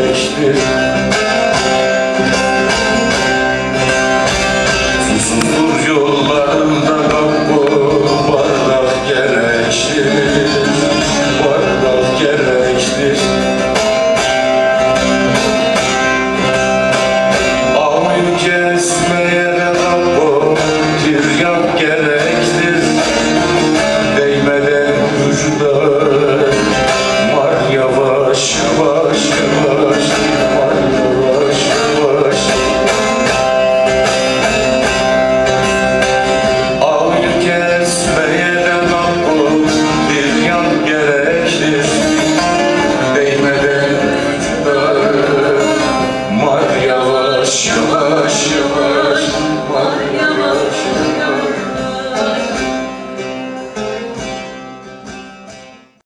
Gayret show.